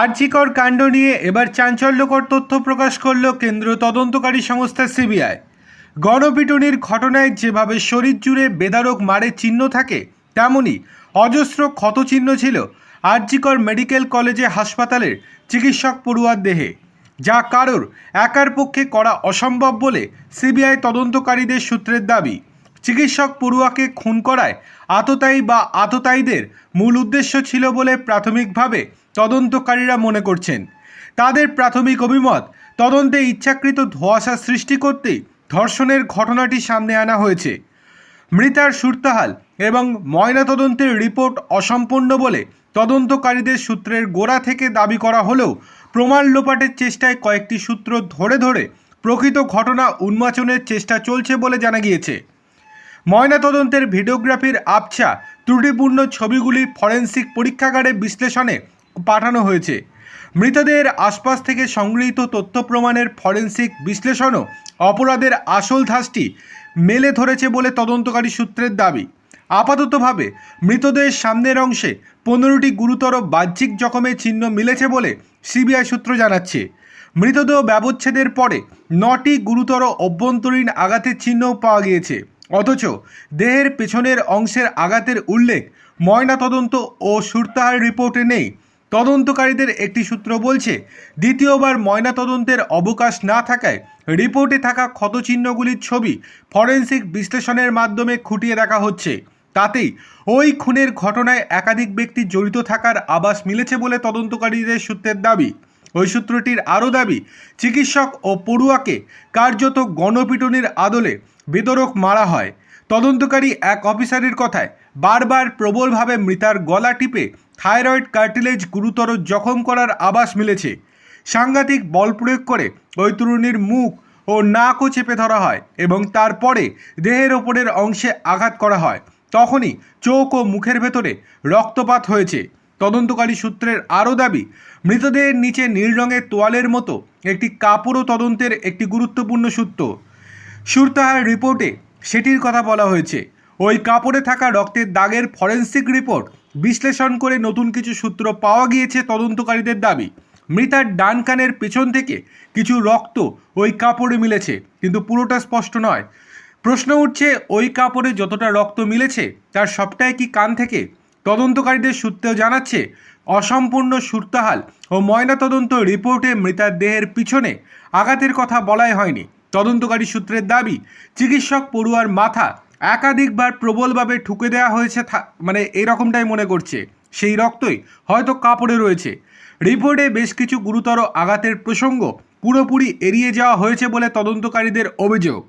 আর্জিকর কাণ্ড নিয়ে এবার চাঞ্চল্যকর তথ্য প্রকাশ করল কেন্দ্রীয় তদন্তকারী সংস্থা সিবিআই। গণপিটুনির ঘটনায় যেভাবে শরীর জুড়ে বেদারক মারের চিহ্ন থাকে, তেমনই অজস্র ক্ষতচিহ্ন ছিল আর্জিকর মেডিকেল কলেজে হাসপাতালের চিকিৎসক পড়ুয়ার দেহে, যা কারোর একার পক্ষে করা অসম্ভব বলে সিবিআই তদন্তকারীদের সূত্রের দাবি। চিকিৎসক পড়ুয়াকে খুন করায় আততায়ী বা আততায়ীদের মূল উদ্দেশ্য ছিল বলে প্রাথমিকভাবে তদন্তকারীরা মনে করছেন। তাদের প্রাথমিক অভিমত, তদন্তে ইচ্ছাকৃত ধোঁয়াশা সৃষ্টি করতেই ধর্ষণের ঘটনাটি সামনে আনা হয়েছে। মৃতার সুরতাহাল এবং ময়নাতদন্তের রিপোর্ট অসম্পূর্ণ বলে তদন্তকারীদের সূত্রের গোড়া থেকে দাবি করা হলেও প্রমাণ লোপাটের চেষ্টায় কয়েকটি সূত্র ধরে ধরে প্রকৃত ঘটনা উন্মোচনের চেষ্টা চলছে বলে জানা গিয়েছে। ময়নাতদন্তের ভিডিওগ্রাফির আবছা ত্রুটিপূর্ণ ছবিগুলি ফরেন্সিক পরীক্ষাগারে বিশ্লেষণে পাঠানো হয়েছে। মৃতদের আশপাশ থেকে সংগৃহীত তথ্য প্রমাণের ফরেন্সিক বিশ্লেষণও অপরাধের আসল ধাঁচটি মেলে ধরেছে বলে তদন্তকারী সূত্রের দাবি। আপাততভাবে মৃতদের সামনের অংশে পনেরোটি গুরুতর বাহ্যিক জখমের চিহ্ন মিলেছে বলে সিবিআই সূত্র জানাচ্ছে। মৃতদেহ ব্যবচ্ছেদের পরে নটি গুরুতর অভ্যন্তরীণ আঘাতের চিহ্নও পাওয়া গিয়েছে। অথচ দেহের পেছনের অংশের আঘাতের উল্লেখ ময়নাতদন্ত ও সুরতাহার রিপোর্টে নেই। তদন্তকারীদের একটি সূত্র বলছে, দ্বিতীয়বার ময়নাতদন্তের অবকাশ না থাকায় রিপোর্টে থাকা ক্ষতচিহ্নগুলির ছবি ফরেন্সিক বিশ্লেষণের মাধ্যমে খুঁটিয়ে দেখা হচ্ছে। তাতেই ওই খুনের ঘটনায় একাধিক ব্যক্তি জড়িত থাকার আভাস মিলেছে বলে তদন্তকারীদের সূত্রের দাবি। ওই সূত্রটির আরও দাবি, চিকিৎসক ও পড়ুয়াকে কার্যত গণপিটুনির আদলে বেদরক মারা হয়। তদন্তকারী এক অফিসারের কথায় বারবার প্রবলভাবে মৃতার গলা টিপে থাইরয়েড কার্টিলেজ গুরুতর জখম করার আভাস মিলেছে। সাংঘাতিক বল প্রয়োগ করে ওই তরুণীর মুখ ও নাকও চেপে ধরা হয় এবং তারপরে দেহের ওপরের অংশে আঘাত করা হয়। তখনই চোখ ও মুখের ভেতরে রক্তপাত হয়েছে। তদন্তকারী সূত্রের আরও দাবি মৃতদেহের নিচে নীল রঙের তোয়ালের মতো একটি কাপড়ও তদন্তের একটি গুরুত্বপূর্ণ সূত্র। সুরতাহার রিপোর্টে সেটির কথা বলা হয়েছে। ওই কাপড়ে থাকা রক্তের দাগের ফরেন্সিক রিপোর্ট বিশ্লেষণ করে নতুন কিছু সূত্র পাওয়া গিয়েছে তদন্তকারীদের দাবি। মৃতার ডান কানের পেছন থেকে কিছু রক্ত ওই কাপড়ে মিলেছে, কিন্তু পুরোটা স্পষ্ট নয়। প্রশ্ন উঠছে, ওই কাপড়ে যতটা রক্ত মিলেছে, তার সবটাই কি কান থেকে তদন্তকারীদের সূত্রেও জানাচ্ছে, অসম্পূর্ণ সুরতাহাল ও ময়নাতদন্ত রিপোর্টে মৃতার দেহের পিছনে আঘাতের কথা বলাই হয়নি। তদন্তকারী সূত্রের দাবি, চিকিৎসক পড়ুয়ার মাথা একাধিকবার প্রবলভাবে ঠুকে দেওয়া হয়েছে মানে এরকমটাই মনে করছে। সেই রক্তই হয়তো কাপড়ে রয়েছে। রিপোর্টে বেশ কিছু গুরুতর আঘাতের প্রসঙ্গ পুরোপুরি এড়িয়ে যাওয়া হয়েছে বলে তদন্তকারীদের অভিযোগ।